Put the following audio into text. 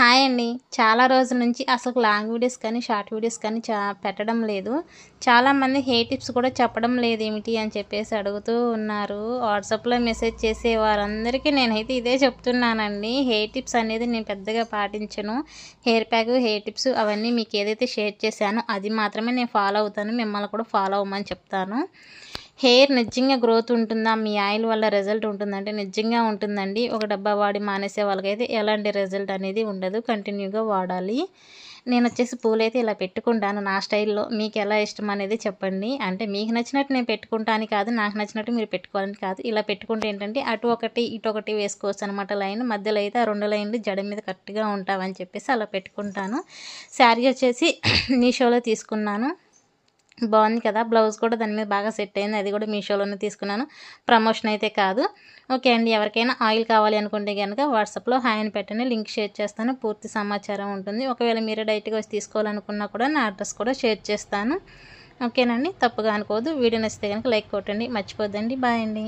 Hi అండి. చాలా రోజుల నుంచి అసలు లాంగ్ వీడియోస్ కానీ షార్ట్ వీడియోస్ కానీ చా పెట్టడం లేదు. చాలామంది హే టిప్స్ కూడా చెప్పడం లేదు ఏమిటి అని చెప్పేసి అడుగుతూ ఉన్నారు. వాట్సాప్లో మెసేజ్ చేసే వారందరికీ నేనైతే ఇదే చెప్తున్నానండి. హెయిర్ టిప్స్ అనేది నేను పెద్దగా పాటించను. హెయిర్ ప్యాక్ హెయిర్ టిప్స్ అవన్నీ మీకు ఏదైతే షేర్ చేశానో అది మాత్రమే నేను ఫాలో అవుతాను. మిమ్మల్ని కూడా ఫాలో అవ్వమని చెప్తాను. హెయిర్ నిజంగా గ్రోత్ ఉంటుందా? మీ ఆయిల్ వల్ల రిజల్ట్ ఉంటుందంటే నిజంగా ఉంటుందండి. ఒక డబ్బా వాడి మానేసే వాళ్ళకైతే ఎలాంటి రిజల్ట్ అనేది ఉండదు. కంటిన్యూగా వాడాలి. నేను వచ్చేసి పూలు అయితే ఇలా పెట్టుకుంటాను నా స్టైల్లో. మీకు ఎలా ఇష్టం అనేది చెప్పండి. అంటే మీకు నచ్చినట్టు నేను పెట్టుకుంటాను కాదు నాకు నచ్చినట్టు మీరు పెట్టుకోవాలని కాదు. ఇలా పెట్టుకుంటే ఏంటంటే అటు ఒకటి ఇటు ఒకటి వేసుకోవచ్చు అనమాట లైన్. మధ్యలో అయితే ఆ రెండు లైన్లు జడ మీద కరెక్ట్గా ఉంటావని చెప్పేసి అలా పెట్టుకుంటాను. శారీ వచ్చేసి మీషోలో తీసుకున్నాను. బాగుంది కదా. బ్లౌజ్ కూడా దాని మీద బాగా సెట్ అయింది. అది కూడా మీషోలోనే తీసుకున్నాను. ప్రమోషన్ అయితే కాదు. ఓకే అండి. ఎవరికైనా ఆయిల్ కావాలి అనుకుంటే కనుక వాట్సాప్లో హాయ్ అని పెట్టండి. లింక్ షేర్ చేస్తాను. పూర్తి సమాచారం ఉంటుంది. ఒకవేళ మీరే డైరెక్ట్గా వచ్చి తీసుకోవాలనుకున్నా కూడా నా అడ్రస్ కూడా షేర్ చేస్తాను. ఓకేనండి. తప్పుగా అనుకోవద్దు. వీడియో నచ్చితే కనుక లైక్ కొట్టండి. మర్చిపోద్దండి. బాయ్ అండి.